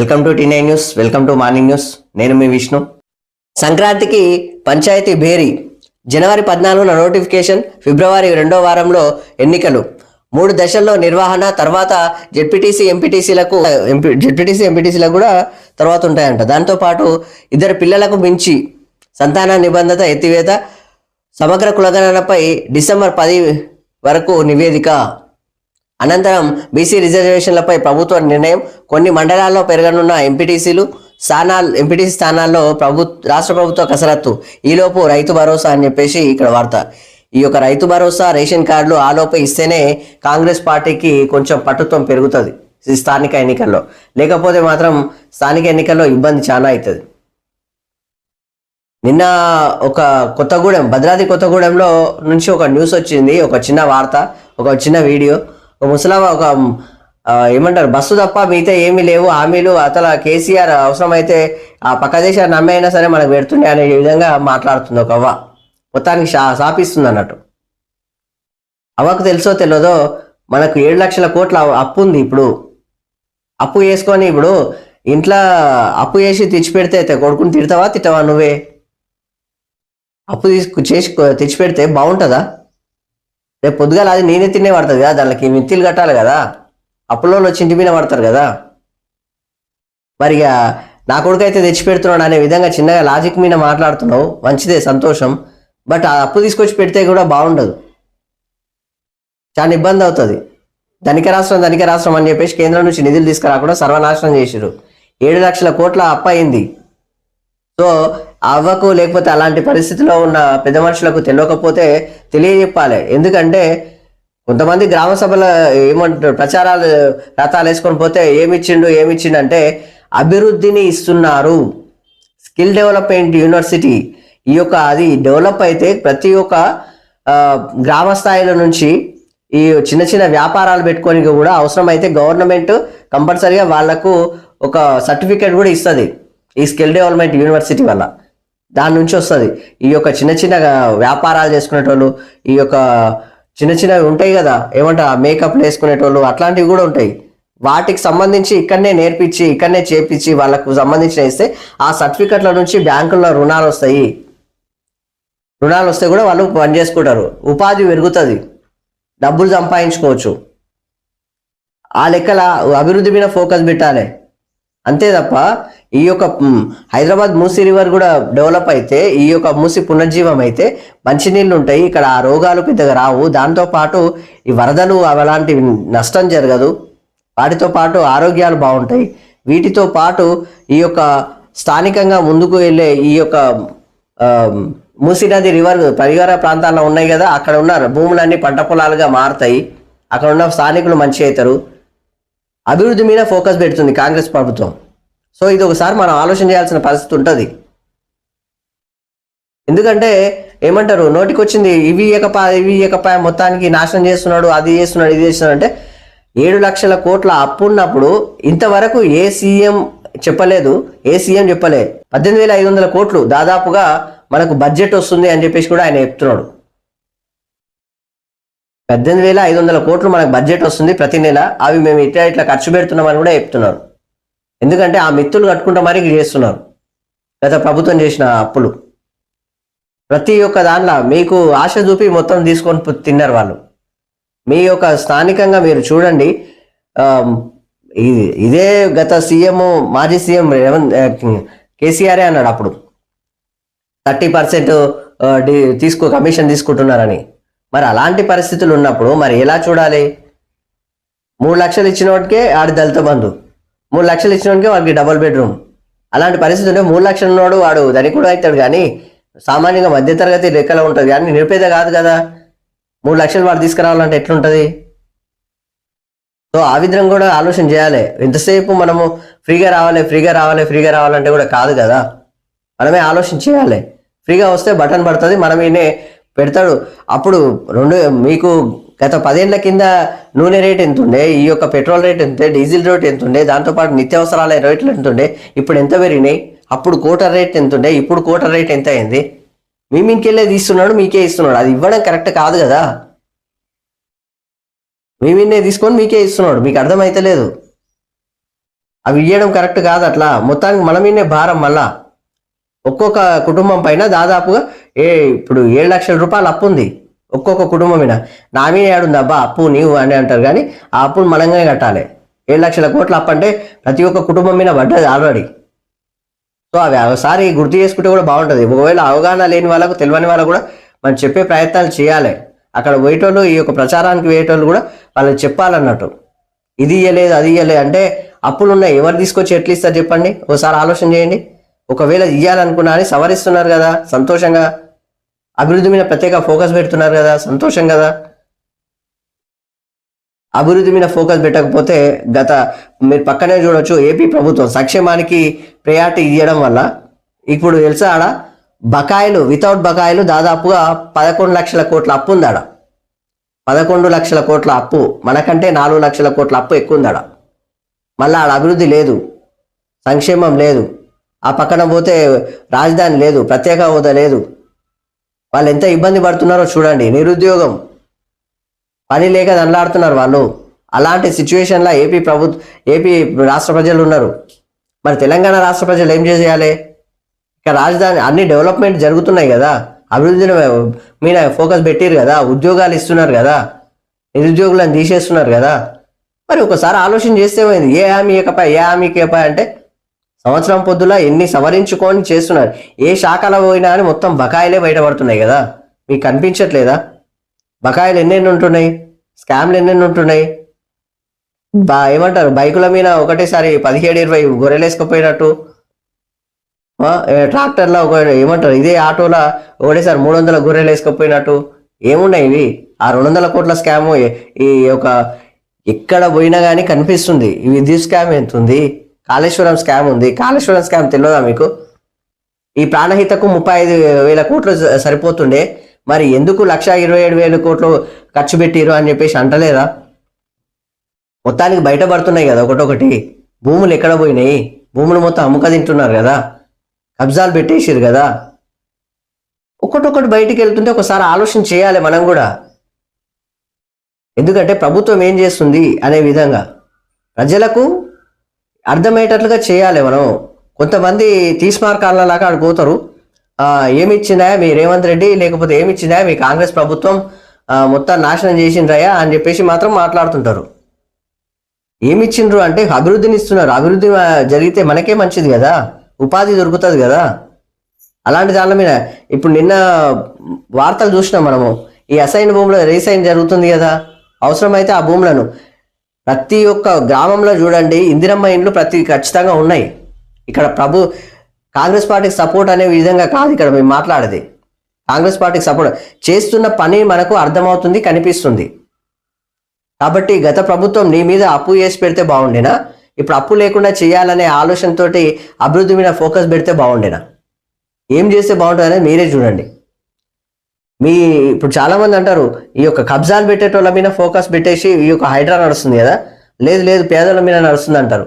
Welcome to టీనై news welcome to morning news. నేను మీ విష్ణు. సంక్రాంతికి పంచాయతీ భేరీ. జనవరి పద్నాలుగున నోటిఫికేషన్ ఫిబ్రవరి రెండో వారంలో ఎన్నికలు. మూడు దశల్లో నిర్వహణ తర్వాత జెడ్పీటీసీ ఎంపీటీసీలకు జెడ్పీటీసీ ఎంపీటీసీలకు కూడా తర్వాత ఉంటాయంట. దాంతోపాటు ఇద్దరు పిల్లలకు మించి సంతాన నిబంధత ఎత్తివేత సమగ్ర కులగణనపై డిసెంబర్ పది వరకు నివేదిక. అనంతరం బీసీ రిజర్వేషన్లపై ప్రభుత్వ నిర్ణయం కొన్ని మండలాల్లో పెరగనున్న ఎంపీటీసీలు స్థానాలు ఎంపీటీసీ స్థానాల్లో ప్రభు రాష్ట్ర ప్రభుత్వ కసరత్తు. ఈలోపు రైతు భరోసా అని చెప్పేసి ఇక్కడ వార్త. ఈ యొక్క రైతు భరోసా రేషన్ కార్డులు ఆలోపు ఇస్తేనే కాంగ్రెస్ పార్టీకి కొంచెం పట్టుత్వం పెరుగుతుంది ఈ స్థానిక ఎన్నికల్లో. లేకపోతే మాత్రం స్థానిక ఎన్నికల్లో ఇబ్బంది చాలా అవుతుంది నిన్న ఒక కొత్తగూడెం భద్రాద్రి కొత్తగూడెంలో నుంచి ఒక న్యూస్ వచ్చింది. ఒక చిన్న వార్త ఒక చిన్న వీడియో. ఒక ముసలామ ఒక ఏమంటారు బస్సు తప్ప మిగతా ఏమీ లేవు. హామీలు అతల కేసీఆర్ అవసరమైతే ఆ పక్క దేశాన్ని నమ్మైనా సరే మనకు పెడుతుండే అనే విధంగా మాట్లాడుతుంది ఒక అవ్వ. మొత్తానికి షా శాపిస్తుంది అన్నట్టు. అవ్వకు తెలుసో తెలియదో మనకు ఏడు లక్షల కోట్ల అప్పు ఉంది ఇప్పుడు. అప్పు వేసుకొని ఇప్పుడు ఇంట్లో అప్పు చేసి తెచ్చిపెడితే అయితే కొడుకుని తిడతావా తిట్టవా నువ్వే? అప్పు తీసుకు చేసి తెచ్చిపెడితే బాగుంటుందా? రేపు పొద్దుగాల అది నేనే తినే పడుతుంది కదా దానికి మిత్తిలు కట్టాలి కదా. అప్పులో వచ్చి ఇంటి మీద పడతారు కదా. మరి ఇక నా కొడుకు అయితే తెచ్చి పెడుతున్నాడు అనే విధంగా చిన్నగా లాజిక్ మీద మాట్లాడుతున్నావు. మంచిదే సంతోషం. బట్ ఆ అప్పు తీసుకొచ్చి పెడితే కూడా బాగుండదు. చాలా ఇబ్బంది అవుతుంది. ధనిక రాష్ట్రం ధనిక రాష్ట్రం అని చెప్పేసి కేంద్రం నుంచి నిధులు తీసుకురాకుండా సర్వనాశనం చేసిరు ఏడు లక్షల కోట్ల అప్పు అయింది. సో అవ్వకు లేకపోతే అలాంటి పరిస్థితిలో ఉన్న పెద్ద మనుషులకు తెలియకపోతే తెలియజెప్పాలి. ఎందుకంటే కొంతమంది గ్రామ సభల ఏమంటారు ప్రచారాలు రథాలు వేసుకొని పోతే ఏమిచ్చిండు ఏమిచ్చిండు అంటే అభివృద్ధిని ఇస్తున్నారు. స్కిల్ డెవలప్మెంట్ యూనివర్సిటీ ఈ యొక్క అది డెవలప్ అయితే ప్రతి ఒక్క గ్రామ స్థాయిలో నుంచి ఈ చిన్న చిన్న వ్యాపారాలు పెట్టుకొని కూడా అవసరమైతే గవర్నమెంట్ కంపల్సరీగా వాళ్ళకు ఒక సర్టిఫికేట్ కూడా ఇస్తుంది ఈ స్కిల్ డెవలప్మెంట్ యూనివర్సిటీ వల్ల. దాని నుంచి వస్తుంది. ఈ యొక్క చిన్న చిన్న వ్యాపారాలు చేసుకునేటోళ్ళు ఈ యొక్క చిన్న చిన్నవి ఉంటాయి కదా ఏమంటారు మేకప్లు వేసుకునేటోళ్ళు అట్లాంటివి కూడా ఉంటాయి. వాటికి సంబంధించి ఇక్కడనే నేర్పించి ఇక్కడనే చేపించి వాళ్ళకు సంబంధించిన ఇస్తే ఆ సర్టిఫికెట్ల నుంచి బ్యాంకుల్లో రుణాలు వస్తాయి. రుణాలు వస్తే కూడా వాళ్ళు పని చేసుకుంటారు. ఉపాధి పెరుగుతుంది. డబ్బులు సంపాదించుకోవచ్చు. ఆ లెక్కల అభివృద్ధి మీద ఫోకస్ పెట్టాలి. అంతే తప్ప ఈ యొక్క హైదరాబాద్ మూసీ రివర్ కూడా డెవలప్ అయితే ఈ యొక్క మూసి పునర్జీవం అయితే మంచినీళ్ళు ఉంటాయి. ఇక్కడ ఆ రోగాలు పెద్దగా రావు. దాంతోపాటు ఈ వరదలు అలాంటి నష్టం జరగదు. వాటితో పాటు ఆరోగ్యాలు బాగుంటాయి. వీటితో పాటు ఈ యొక్క స్థానికంగా ముందుకు వెళ్ళే ఈ యొక్క మూసి మూసీ నది రివర్ పరివార ప్రాంతాల్లో ఉన్నాయి కదా అక్కడ ఉన్న భూములన్నీ పంట పొలాలుగా మారుతాయి. అక్కడ ఉన్న స్థానికులు మంచి అవుతారు అభివృద్ధి మీద ఫోకస్ పెడుతుంది కాంగ్రెస్ ప్రభుత్వం. సో ఇది ఒకసారి మనం ఆలోచన చేయాల్సిన పరిస్థితి ఉంటుంది. ఎందుకంటే ఏమంటారు? నోటికి వచ్చింది ఇవి ఇయ్యకపా ఇవి ఇయ్యకపా మొత్తానికి నాశనం చేస్తున్నాడు అది చేస్తున్నాడు ఇది చేస్తున్నాడు అంటే ఏడు లక్షల కోట్ల అప్పు ఉన్నప్పుడు ఇంతవరకు ఏ సీఎం చెప్పలేదు ఏ సీఎం చెప్పలే. పద్దెనిమిది వేల ఐదు వందల కోట్లు దాదాపుగా మనకు బడ్జెట్ వస్తుంది అని చెప్పేసి కూడా ఆయన చెప్తున్నాడు. పద్దెనిమిది వేల ఐదు వందల కోట్లు మనకు బడ్జెట్ వస్తుంది ప్రతి నెల అవి మేము ఇట్లా ఇట్లా ఖర్చు పెడుతున్నామని కూడా చెప్తున్నారు. ఎందుకంటే ఆ మిత్తులు కట్టుకుంటా మరి చేస్తున్నారు. గత ప్రభుత్వం చేసిన అప్పులు. ప్రతి ఒక్క దాంట్లో మీకు ఆశ చూపి మొత్తం తీసుకొని తిన్నారు వాళ్ళు. మీ యొక్క స్థానికంగా మీరు చూడండి ఇదే గత సీఎం మాజీ సీఎం రేవంత్ కేసీఆరే అన్నాడు అప్పుడు. థర్టీ పర్సెంట్ తీసుకో కమిషన్ తీసుకుంటున్నారని. మరి అలాంటి పరిస్థితులు ఉన్నప్పుడు మరి ఎలా చూడాలి? మూడు లక్షలు ఇచ్చిన వాటికే ఆడి దళిత బంధు. మూడు లక్షలు ఇచ్చినోడికి వాడికి డబుల్ బెడ్రూమ్ అలాంటి పరిస్థితి ఉంటే మూడు లక్షలు ఉన్నాడు వాడు ధనికుడు అవుతాడు కానీ సామాన్యంగా మధ్యతరగతి లెక్కలో ఉంటుంది. కానీ నిరుపేద కాదు కదా. మూడు లక్షలు వాడు తీసుకురావాలంటే ఎట్లుంటుంది? సో ఆ విధంగా కూడా ఆలోచన చేయాలి. ఎంతసేపు మనము ఫ్రీగా రావాలి ఫ్రీగా రావాలి ఫ్రీగా రావాలంటే కూడా కాదు కదా. మనమే ఆలోచన చేయాలి. ఫ్రీగా వస్తే బటన్ పడుతుంది మనం ఈయనే పెడతాడు. అప్పుడు రెండు మీకు గత పదేళ్ళ కింద నూనె రేట్ ఎంత ఉండే ఈ యొక్క పెట్రోల్ రేట్ ఎంత డీజిల్ రేట్ ఎంత ఉండే దాంతోపాటు నిత్యావసరాల రేట్లు ఎంత ఉండే ఇప్పుడు ఎంత పెరిగినాయి? అప్పుడు కోటర్ రేట్ ఎంత ఉండే ఇప్పుడు కోటర్ రేట్ ఎంత అయింది? మీ మీకెళ్ళే తీస్తున్నాడు మీకే ఇస్తున్నాడు. అది ఇవ్వడం కరెక్ట్ కాదు కదా? మీ మీనే తీసుకొని మీకే ఇస్తున్నాడు. మీకు అర్థమైతలేదు అవి ఇవ్వడం కరెక్ట్ కాదు అట్లా. మొత్తానికి మన మీనే భారం మళ్ళా. ఒక్కొక్క కుటుంబం పైన దాదాపుగా ఏ ఇప్పుడు ఏడు లక్షల రూపాయలు అప్పు ఉంది ఒక్కొక్క కుటుంబం మీద. నా మీద ఏడుంది అబ్బా అప్పు నీవు అని అంటారు. కానీ ఆ అప్పును మనంగానే కట్టాలి. ఏడు లక్షల కోట్ల అప్పు అంటే ప్రతి ఒక్క కుటుంబం మీద పడ్డది ఆల్రెడీ. సో అవి ఒకసారి గుర్తు చేసుకుంటే కూడా బాగుంటుంది. ఒకవేళ అవగాహన లేని వాళ్ళకు తెలియని వాళ్ళకు కూడా మనం చెప్పే ప్రయత్నాలు చేయాలి. అక్కడ పోయేటోళ్ళు ఈ యొక్క ప్రచారానికి పోయేటోళ్ళు కూడా వాళ్ళకి చెప్పాలన్నట్టు. ఇది ఇయ్యలేదు అది ఇయ్యలేదు అంటే అప్పులు ఉన్నాయి. ఎవరు తీసుకొచ్చి ఎట్లా ఇస్తారు చెప్పండి? ఒకసారి ఆలోచన చేయండి. ఒకవేళ ఇయ్యాలనుకున్నా అని సవరిస్తున్నారు కదా సంతోషంగా. అభివృద్ధి మీద ప్రత్యేక ఫోకస్ పెడుతున్నారు కదా సంతోషం కదా? అభివృద్ధి మీద ఫోకస్ పెట్టకపోతే గత మీరు పక్కనే చూడొచ్చు ఏపీ ప్రభుత్వం సంక్షేమానికి ప్రయారిటీ ఇవ్వడం వల్ల ఇప్పుడు తెలుసా ఆడ? బకాయిలు వితౌట్ బకాయిలు దాదాపుగా పదకొండు లక్షల కోట్ల అప్పు ఉంది ఆడ పదకొండు లక్షల కోట్ల అప్పు మనకంటే నాలుగు లక్షల కోట్ల అప్పు ఎక్కువ ఉందాడ మళ్ళీ ఆడ అభివృద్ధి లేదు సంక్షేమం లేదు ఆ పక్కన పోతే రాజధాని లేదు ప్రత్యేక హోదా లేదు. వాళ్ళు ఎంత ఇబ్బంది పడుతున్నారో చూడండి. నిరుద్యోగం. పని లేక దండలాడుతున్నారు వాళ్ళు. అలాంటి సిచ్యువేషన్లో ఏపీ ప్రభుత్వ ఏపీ రాష్ట్ర ప్రజలు ఉన్నారు. మరి తెలంగాణ రాష్ట్ర ప్రజలు ఏం చేయాలి ఇక రాజధాని అన్ని డెవలప్మెంట్ జరుగుతున్నాయి కదా. అభివృద్ధిని మీద ఫోకస్ పెట్టారు కదా. ఉద్యోగాలు ఇస్తున్నారు కదా. నిరుద్యోగులను తీసేస్తున్నారు కదా. మరి ఒకసారి ఆలోచన చేస్తే ఏ హామీ ఇకపై ఏ హామీ ఇకపై అంటే సంవత్సరం పొద్దులా ఎన్ని సవరించుకొని చేస్తున్నారు? ఏ శాఖలో పోయినా అని మొత్తం బకాయిలే బయటపడుతున్నాయి కదా? మీకు కనిపించట్లేదా? బకాయిలు ఎన్నెన్ని ఉంటున్నాయి? స్కామ్లు ఎన్నెన్ని ఉంటున్నాయి? బా ఏమంటారు? బైకుల మీద ఒకటేసారి పదిహేడు ఇరవై గొర్రెలేసుకుపోయినట్టు. ట్రాక్టర్లో ఒక ఏమంటారు? ఇదే ఆటోలో ఒకటేసారి మూడు వందల గొర్రెలు వేసుకుపోయినట్టు ఏమున్నాయి ఇవి? ఆ రెండు వందల కోట్ల స్కామ్ ఈ యొక్క ఎక్కడ పోయినా కానీ కనిపిస్తుంది. ఈ విద్యుత్ స్కామ్ ఎంత ఉంది కాళేశ్వరం స్కామ్ ఉంది. కాళేశ్వరం స్కామ్ తెలియదా మీకు? ఈ ప్రాణహితకు ముప్పై ఐదు వేల కోట్లు సరిపోతుండే. మరి ఎందుకు లక్ష ఇరవై ఏడు వేల కోట్లు ఖర్చు పెట్టిరు అని చెప్పేసి అంటలేదా? మొత్తానికి బయటపడుతున్నాయి కదా ఒకటొకటి. భూములు ఎక్కడ పోయినాయి? భూములు మొత్తం అమ్ముక తింటున్నారు కదా. కబ్జాలు పెట్టేసిరు కదా. ఒకటొకటి బయటికి వెళ్తుంటే ఒకసారి ఆలోచన చేయాలి మనం కూడా. ఎందుకంటే ప్రభుత్వం ఏం చేస్తుంది అనే విధంగా? ప్రజలకు అర్థమయ్యేటట్లుగా చేయాలి మనం. కొంతమంది తీస్మార్కాలలాగా అక్కడ పోతారు. ఏమిచ్చిందా ఏమి మీ రేవంత్ రెడ్డి లేకపోతే ఏమిచ్చిందా మీ కాంగ్రెస్ ప్రభుత్వం మొత్తం నాశనం చేసిండ్రయ్యా అని చెప్పేసి మాత్రం మాట్లాడుతుంటారు. ఏమి ఇచ్చిండ్రు అంటే అభివృద్ధిని ఇస్తున్నారు. అభివృద్ధి జరిగితే మనకే మంచిది కదా. ఉపాధి దొరుకుతుంది కదా. అలాంటి దాని మీద ఇప్పుడు నిన్న వార్తలు చూసినాం మనము. ఈ అసైన్ భూములో రీసైన్ జరుగుతుంది కదా. అవసరమైతే ఆ భూములను ప్రతి ఒక్క గ్రామంలో చూడండి ఇందిరమ్మ ఇండ్లు ప్రతి ఖచ్చితంగా ఉన్నాయి. ఇక్కడ ప్రభు కాంగ్రెస్ పార్టీకి సపోర్ట్ అనే విధంగా కాదు ఇక్కడ మేము మాట్లాడేది. కాంగ్రెస్ పార్టీకి సపోర్ట్. చేస్తున్న పని మనకు అర్థమవుతుంది కనిపిస్తుంది. కాబట్టి గత ప్రభుత్వం నీ మీద అప్పు చేసి పెడితే బాగుండేనా? ఇప్పుడు అప్పు లేకుండా చేయాలనే ఆలోచనతోటి అభివృద్ధి మీద ఫోకస్ పెడితే బాగుండేనా? ఏం చేస్తే బాగుంటుంది అనేది మీరే చూడండి. మీ ఇప్పుడు చాలా మంది అంటారు ఈ యొక్క కబ్జాలు పెట్టేటోళ్ళ మీద ఫోకస్ పెట్టేసి ఈ యొక్క హైడ్రా నడుస్తుంది కదా? లేదు లేదు పేదోళ్ళ మీద నడుస్తుంది అంటారు.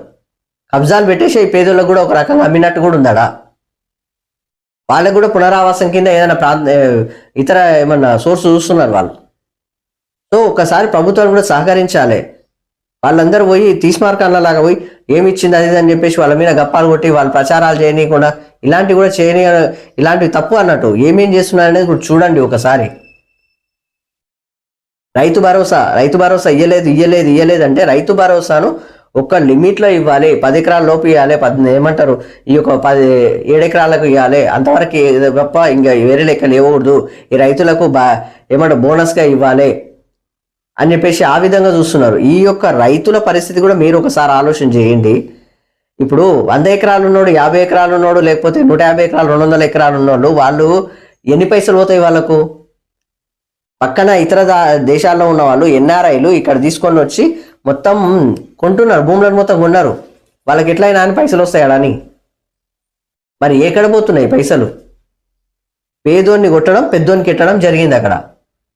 కబ్జాలు పెట్టేసి ఈ పేదోళ్ళకు కూడా ఒక రకంగా అమ్మినట్టు కూడా ఉందాడా? వాళ్ళకు కూడా పునరావాసం కింద ఏదైనా ప్రాంత ఇతర ఏమన్నా సోర్స్ చూస్తున్నారు వాళ్ళు? సో ఒకసారి ప్రభుత్వం కూడా సహకరించాలి. వాళ్ళందరూ పోయి తీస్మార్కాలలాగా పోయి ఏమి ఇచ్చింది అది అని చెప్పేసి వాళ్ళ మీద గప్పాలు కొట్టి వాళ్ళు ప్రచారాలు చేయనీయకుండా ఇలాంటివి కూడా చేయని ఇలాంటివి తప్పు అన్నట్టు. ఏమేం చేస్తున్నారు అనేది కూడా చూడండి ఒకసారి. రైతు భరోసా రైతు భరోసా ఇయ్యలేదు ఇయ్యలేదు ఇయ్యలేదు అంటే రైతు భరోసాను ఒక్క లిమిట్లో ఇవ్వాలి. పది ఎకరాల లోపు ఇవ్వాలి పది ఏమంటారు? ఈ యొక్క పది ఏడెకరాలకు ఇవ్వాలి అంతవరకు ఇది గొప్ప ఇంకా వేరే లెక్కలు ఇవ్వకూడదు ఈ రైతులకు బా ఏమంటారు? బోనస్గా ఇవ్వాలి అని చెప్పేసి ఆ విధంగా చూస్తున్నారు. ఈ యొక్క రైతుల పరిస్థితి కూడా మీరు ఒకసారి ఆలోచన చేయండి. ఇప్పుడు వంద ఎకరాలు ఉన్నాడు యాభై ఎకరాలు ఉన్నాడు లేకపోతే నూట యాభై ఎకరాలు రెండు వందల ఎకరాలు ఉన్నోళ్ళు వాళ్ళు ఎన్ని పైసలు పోతాయి వాళ్ళకు? పక్కన ఇతర దేశాల్లో ఉన్న వాళ్ళు ఎన్ఆర్ఐలు ఇక్కడ తీసుకొని వచ్చి మొత్తం కొంటున్నారు భూములను మొత్తం కొన్నారు. వాళ్ళకి ఎట్లయినా అని పైసలు వస్తాయా అని? మరి ఎక్కడ పోతున్నాయి పైసలు? పేదోన్ని కొట్టడం పెద్దోనికి ఎట్టడం జరిగింది అక్కడ.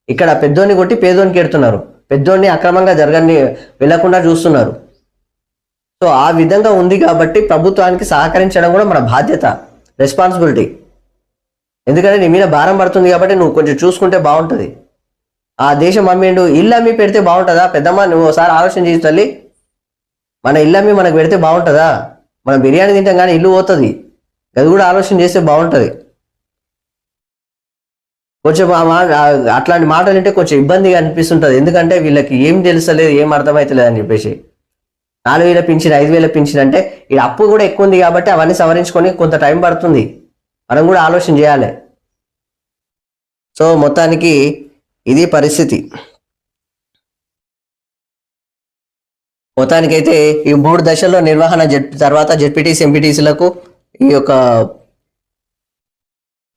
ఇక్కడ పెద్దోన్ని కొట్టి పేదోనికి ఎడుతున్నారు పెద్దోన్ని అక్రమంగా జరగని వెళ్ళకుండా చూస్తున్నారు. సో ఆ విధంగా ఉంది కాబట్టి ప్రభుత్వానికి సహకరించడం కూడా మన బాధ్యత రెస్పాన్సిబిలిటీ ఎందుకంటే నీ మీద భారం పడుతుంది కాబట్టి నువ్వు కొంచెం చూసుకుంటే బాగుంటుంది. ఆ దేశం అమ్మిండు ఇల్లు అమ్మి పెడితే బాగుంటుందా? పెద్దమ్మ నువ్వు ఒకసారి ఆలోచన చేసి తల్లి. మన ఇల్లు అమ్మి మనకు పెడితే బాగుంటుందా? మనం బిర్యానీ తింటాం కానీ ఇల్లు పోతుంది. అది కూడా ఆలోచన చేస్తే బాగుంటుంది. కొంచెం మా అట్లాంటి మాటలు వింటే కొంచెం ఇబ్బందిగా అనిపిస్తుంటుంది. ఎందుకంటే వీళ్ళకి ఏం తెలుసలేదు ఏం అర్థమవుతలేదు అని చెప్పేసి. నాలుగు వేల పింఛన్ ఐదు వేల పింఛన్ అంటే ఈ అప్పు కూడా ఎక్కువ ఉంది కాబట్టి అవన్నీ సవరించుకొని కొంత టైం పడుతుంది. మనం కూడా ఆలోచన చేయాలి. సో మొత్తానికి ఇది పరిస్థితి. మొత్తానికైతే ఈ మూడు దశల్లో నిర్వహణ జడ్ తర్వాత జడ్పీటీసీ ఎంపీటీసీలకు ఈ యొక్క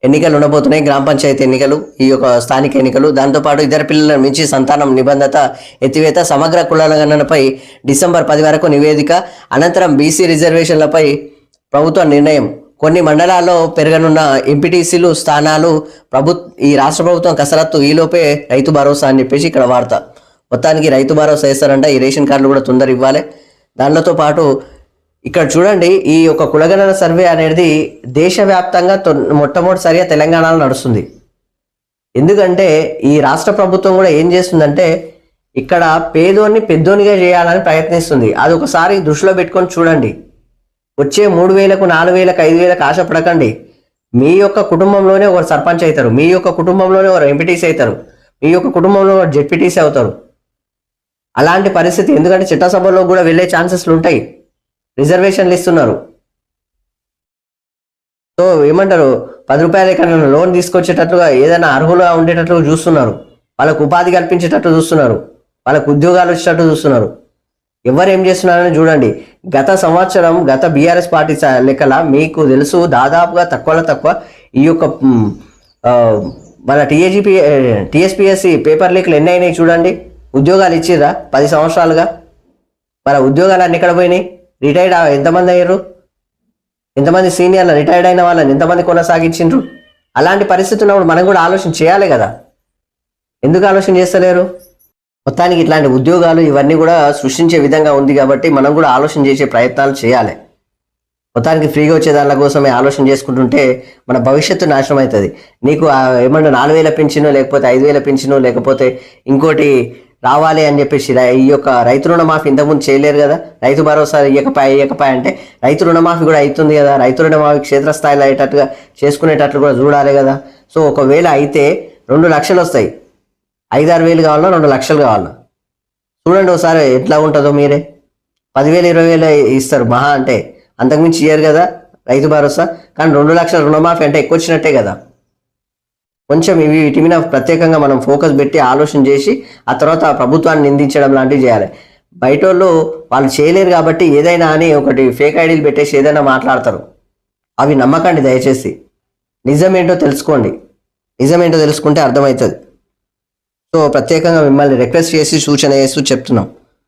ఎన్నికలు ఉండబోతున్నాయి. గ్రామ పంచాయతీ ఎన్నికలు ఈ యొక్క స్థానిక ఎన్నికలు. దాంతోపాటు ఇద్దరు పిల్లలను మించి సంతానం నిబంధత ఎత్తివేత సమగ్ర కులాల గణనపై డిసెంబర్ పది వరకు నివేదిక అనంతరం బీసీ రిజర్వేషన్లపై ప్రభుత్వ నిర్ణయం. కొన్ని మండలాల్లో పెరగనున్న ఎంపీటీసీలు స్థానాలు ప్రభు ఈ రాష్ట్ర ప్రభుత్వం కసరత్తు ఈలోపే రైతు భరోసా అని చెప్పేసి ఇక్కడ వార్త. మొత్తానికి రైతు భరోసా వేస్తారంట. ఈ రేషన్ కార్డులు కూడా తొందర ఇవ్వాలి. దానితో పాటు ఇక్కడ చూడండి ఈ యొక్క కులగణన సర్వే అనేది దేశవ్యాప్తంగా మొట్టమొదటిసారిగా తెలంగాణలో నడుస్తుంది. ఎందుకంటే ఈ రాష్ట్ర ప్రభుత్వం కూడా ఏం చేస్తుందంటే ఇక్కడ పేదోన్ని పెద్దోనిగా చేయాలని ప్రయత్నిస్తుంది. అది ఒకసారి దృష్టిలో పెట్టుకొని చూడండి. వచ్చే మూడు వేలకు నాలుగు వేలకు ఐదు వేలకు ఆశపడకండి మీ యొక్క కుటుంబంలోనే ఒకరు సర్పంచ్ అవుతారు. మీ యొక్క కుటుంబంలోనే ఒకరు ఎంపీటీసీ అవుతారు. మీ యొక్క కుటుంబంలో ఒకరు జెడ్పీటీసీ అవుతారు. అలాంటి పరిస్థితి ఎందుకంటే చట్టసభలో కూడా వెళ్ళే ఛాన్సెస్లు ఉంటాయి. రిజర్వేషన్లు ఇస్తున్నారు. సో ఏమంటారు? పది రూపాయలు ఎక్కడ లోన్ తీసుకొచ్చేటట్లుగా ఏదైనా అర్హులుగా ఉండేటట్లుగా చూస్తున్నారు. వాళ్ళకు ఉపాధి కల్పించేటట్టు చూస్తున్నారు. వాళ్ళకు ఉద్యోగాలు వచ్చేటట్టు చూస్తున్నారు. ఎవరు ఏం చేస్తున్నారని చూడండి. గత సంవత్సరం గత బీఆర్ఎస్ పార్టీ లెక్కల మీకు తెలుసు దాదాపుగా తక్కువలో తక్కువ ఈ యొక్క మన టీఏజీపీ టీఎస్పీఎస్సి పేపర్ లీక్లు ఎన్ని అయినాయి చూడండి. ఉద్యోగాలు ఇచ్చిర్రా పది సంవత్సరాలుగా? మన ఉద్యోగాలు అన్ని ఎక్కడ పోయినాయి? రిటైర్డ్ ఎంతమంది అయ్యారు? ఎంతమంది సీనియర్లు రిటైర్డ్ అయిన వాళ్ళని ఎంతమంది కొనసాగించిండ్రు? అలాంటి పరిస్థితి ఉన్నప్పుడు మనం కూడా ఆలోచన చేయాలి కదా. ఎందుకు ఆలోచన చేస్తలేరు? మొత్తానికి ఇట్లాంటి ఉద్యోగాలు ఇవన్నీ కూడా సృష్టించే విధంగా ఉంది కాబట్టి మనం కూడా ఆలోచన చేసే ప్రయత్నాలు చేయాలి. మొత్తానికి ఫ్రీగా వచ్చే దానిల కోసమే ఆలోచన చేసుకుంటుంటే మన భవిష్యత్తు నాశనం అవుతుంది. నీకు ఏమన్నా నాలుగు వేల పెంచినో లేకపోతే ఐదు వేల పెంచినో లేకపోతే ఇంకోటి రావాలి అని చెప్పేసి ఈ యొక్క రైతు రుణమాఫీ ఇంతకుముందు చేయలేరు కదా. రైతు భరోసా ఇయ్యకపాయ ఇయ్యకపాయ అంటే రైతు రుణమాఫీ కూడా అవుతుంది కదా. రైతు రుణమాఫీ క్షేత్రస్థాయిలో అయ్యేటట్టుగా చేసుకునేటట్లు కూడా చూడాలి కదా. సో ఒకవేళ అయితే రెండు లక్షలు వస్తాయి. ఐదారు వేలు కావాలన్నా రెండు లక్షలు కావాలన్నా. చూడండి ఒకసారి ఎట్లా ఉంటుందో మీరే. పదివేలు ఇరవై వేలు ఇస్తారు మహా అంటే. అంతకుమించి ఇయ్యరు కదా రైతు భరోసా. కానీ రెండు లక్షల రుణమాఫీ అంటే ఎక్కువ వచ్చినట్టే కదా. కొంచెం ఇవి వీటి మీద ప్రత్యేకంగా మనం ఫోకస్ పెట్టి ఆలోచన చేసి ఆ తర్వాత ప్రభుత్వాన్ని నిందించడం లాంటివి చేయాలి. బయట వాళ్ళు వాళ్ళు చేయలేరు కాబట్టి ఏదైనా అని ఒకటి ఫేక్ ఐడీలు పెట్టేసి ఏదైనా మాట్లాడతారు. అవి నమ్మకండి దయచేసి. నిజమేంటో తెలుసుకోండి. నిజమేంటో తెలుసుకుంటే అర్థమవుతుంది. సో ప్రత్యేకంగా మిమ్మల్ని రిక్వెస్ట్ చేసి సూచన చేస్తూ చెప్తున్నాం.